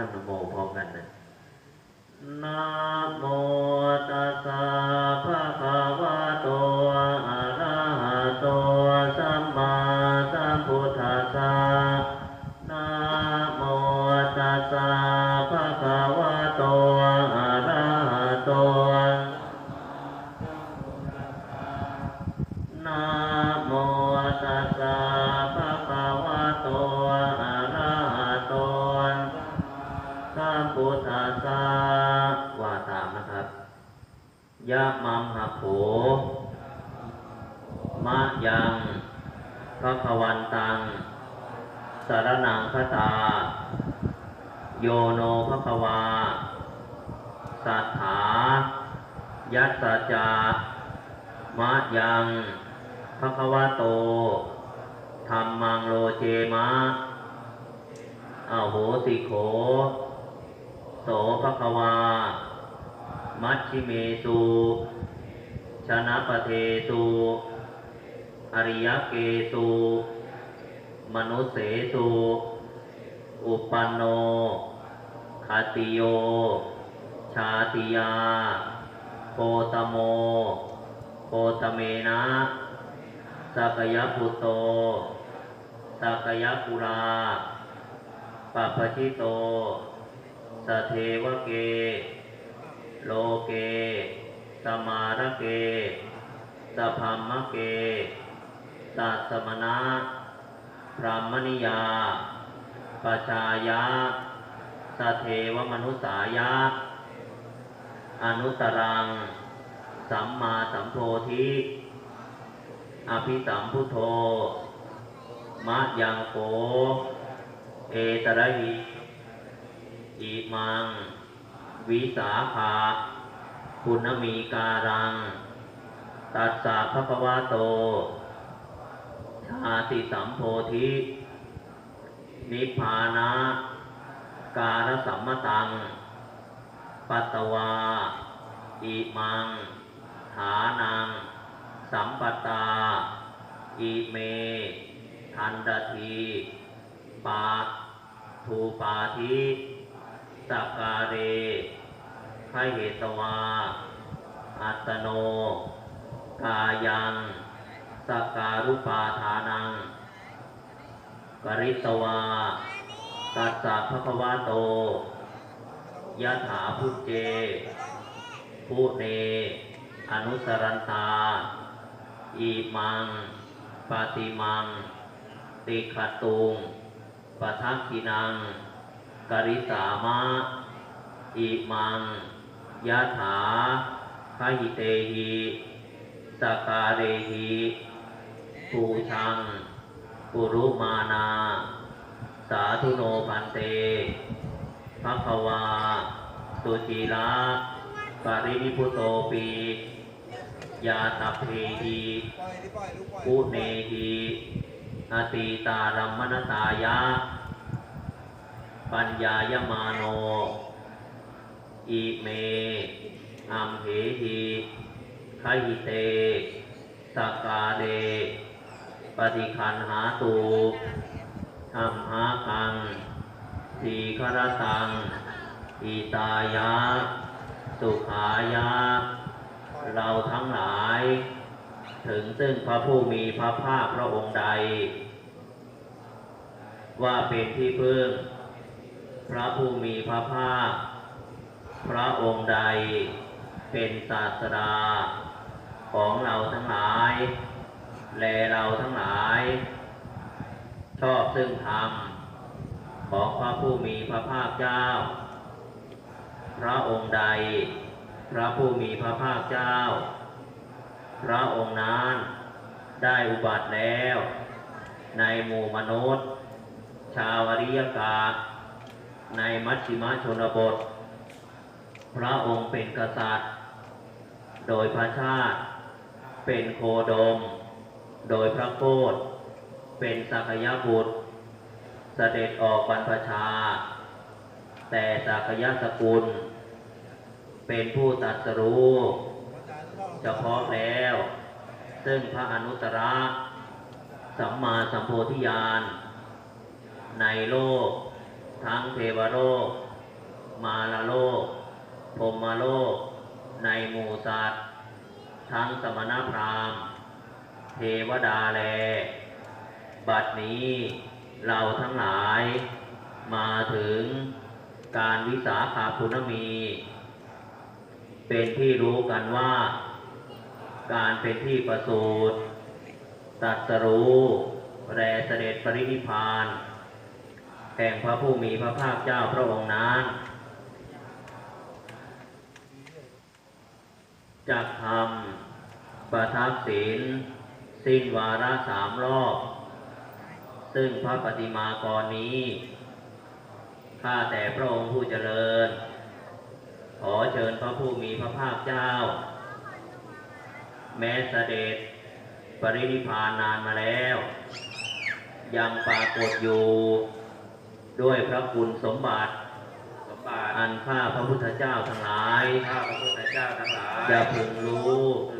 ตั้งนโมพร้อมกันนะนะโม พระคะวันตัง สารนังคตา โยโนภคะวาสัทธายัสสะจามะยังภควะโตธรรมังโลเจมะอโหสิโข โสภควา มัชชิเมสุชนะปะเทสุ อริยเกสุมนุเสสุอุปันโนคาติโย ชาติยา โคตโม โคตเมนะสักยพุตโตสักยปุราปัปชิโตสเทวเก โลเก สมาระเกสพัมมะเก สัสมณะพรามณิยาปชายะสเทวมนุสายะ อนุตรัง สัมมาสัมโพธิ อภิสัมพุทโธมะยังโกเอตระหิอิมัง วิสาขาคุณมีการัง ตัสสะภะคะวะโต ชาติสัมโพธินิพพานะการสัมมตัง ปัตตวา อิมัง ฐานัง สัมปตา อิเม ทันดทีปาทูปาทิสการเรขเหตวา อัตโน กายัง สกการุปาทานังกริตวา ตัสสะภะคะวะโตยะถาพุเจผู้เน อนุสรันตา อีมัง ปาติมัง ติขตุงปะทักขินัง กริสามะ อีมังยะถาคหิเตหิสกาเรหิ ภูชังปุรุมานา สาธุโนพันเตภะคะวาสุจีระปารินิพุโตปียาตเพหีปุเนหีอาตีตารัมมนตายะ ปัญญายมาโน อิเม อัมเหหิขหิเต สกาเด ฏิคันหาตูธรรมหาคังสีครตังอิตายะ สุขายะ เราทั้งหลาย ถึงซึ่งพระผู้มีพระภาคพระองค์ใด ว่าเป็นที่พึ่ง พระผู้มีพระภาค พระองค์ใด เป็นศาสดาของเราทั้งหลาย แลเราทั้งหลาย ชอบซึ่งธรรมของพระผู้มีพระภาคเจ้า พระองค์ใด พระผู้มีพระภาคเจ้า พระองค์นั้นได้อุบัติแล้ว ในหมู่มนุษย์ ชาวอริยกาในมัชชิมชนบท พระองค์เป็นกษัตริย์ โดยพระชาติเป็นโคดม โดยพระโคดเป็นสักยบุตร เสด็จออกบรรพชา แต่สักยสกุล เป็นผู้ตรัสรู้เฉพาะแล้ว ซึ่งพระอนุตตรสัมมาสัมโพธิญาณ ในโลก ทั้งเทวโลก มาลโลกพรมโลก ในหมู่สัตว์ ทั้งสมณพราหมณ์ เทวดาแล บัดนี้เราทั้งหลายมาถึงการวิสาขาคุณมี เป็นที่รู้กันว่า การเป็นที่ประสูติตรัสรู้แรเสด็จปรินิพพาน แห่งพระผู้มีพระภาคเจ้าพระองค์นั้นจักทำประทับศีล สิ้นวาระสามรอบ ซึ่งพระปฏิมากรนี้ข้าแต่พระองค์ผู้เจริญ ขอเชิญพระผู้มีพระภาคเจ้า แม้เสด็จปรินิพพานนานมาแล้ว ยังปรากฏอยู่ด้วยพระคุณสมบัติสมบัติอันข้าพระพุทธเจ้าทั้งหลายข้าพระพุทธเจ้าทั้งหลายจะพึงรู้พึงรู้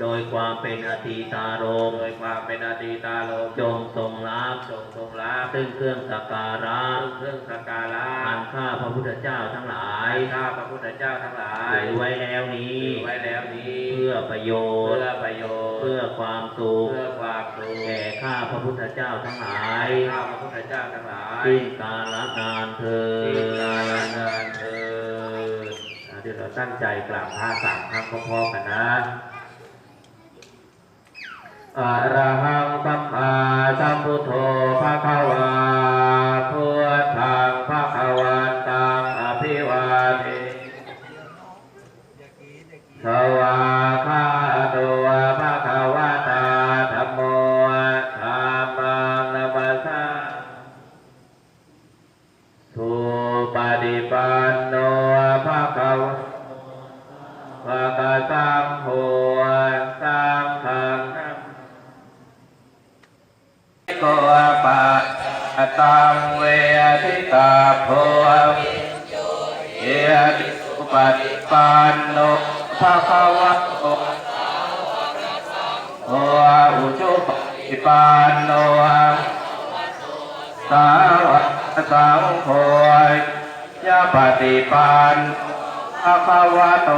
โดยความเป็นอตีตารมโดยความเป็นอดีตาลมจงทรงรับจงทรงรับซึ่งเครื่องสักการะเครื่องสักการะอันข้าพระพุทธเจ้าทั้งหลายข้าพระพุทธเจ้าทั้งหลายถือไว้แล้วนี้ถือไว้แล้วนี้ เพื่อประโยชเพื่น์อประโยชน์เพื่อความสุขเพื่อความสุขแก่ข้าพระพุทธเจ้าทั้งหลายข้าพระพุทธเจ้าทั้งหลายสิ้นกาลนานเธอที่กาลญนานเถิดอะเดี๋ยวเราตั้งใจกราบพระสามครั้งพร้อมๆกันนะ อะระหั ตาโพเยติปฏิปันโนภะคะวะโตโออุจุปฏิปันโนสาวกสังโฆยะปฏิปันภะคะวะโต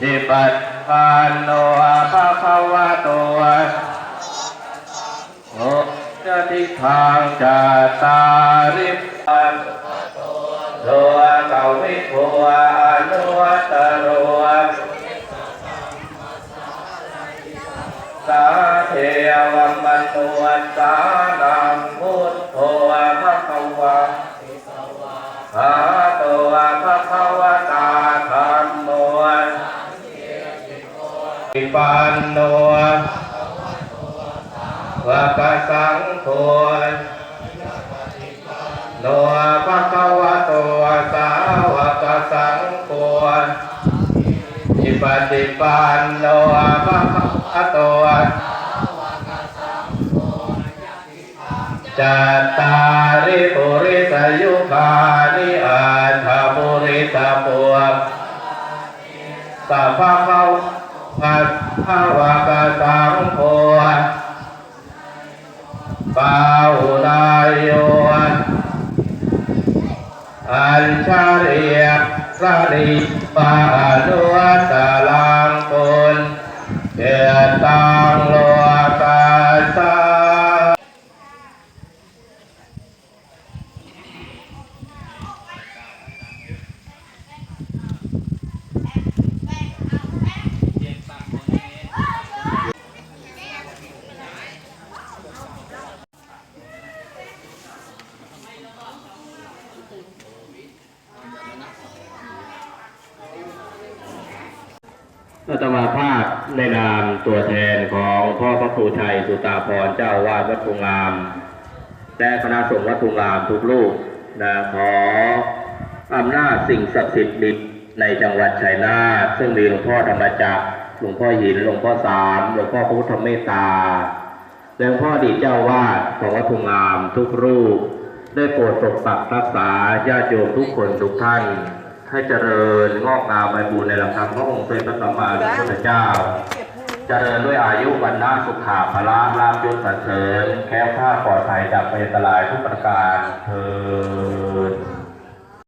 ทิปัตปันโนภะคะวะโต จะทิทางจัตาริปันโลเกาวิโภอนุวัตโรสาเทวัมมันตุวันสานังพุทโธภะคะวะภะโตภะคะวะตาธัมโมปันโน วะกะสังโฆโนภะคะวะโตสาวกสังโฆอิปฏิปันโนภะคะวะโตจัตตาริปุริสยุคานิอัตถปุริสปุวสัพพะเขาพัทธวะกะสังโฆ บาหุนายโยอัญชาเรียสริปานุวัตลังคุลเกตังโลกาสา อาตมาภาพในนาม ตัวแทนของพ่อพระครูชัยสุตาพรเจ้าวาดวัดทุงาม และคณะสงฆ์วัดทุงามทุกรูปนะขออำนาจสิ่งศักดิ์สิทธิ์ดิในจังหวัดชัยนาทซึ่งมีหลวงพ่อธรรมจักรหลวงพ่อหินหลวงพ่อสามหลวงพ่อพระพุทธเมตตาหลวงพ่อดีเจ้าวาดของวัดทุงามทุกรูป ได้โปรดปกปักรักษาญาติโยมทุกคนทุกท่านให้เจริญงอกงามไปบูรณในหลักธรรมพระองค์เป็นพระสัมมาสัมพุทธเจ้า เจริญด้วยอายุวันนาสุขาพละลาบยศสันเสริญแค้วข้าปลอดภัยจากภัยอันตรายทุกประการเธอ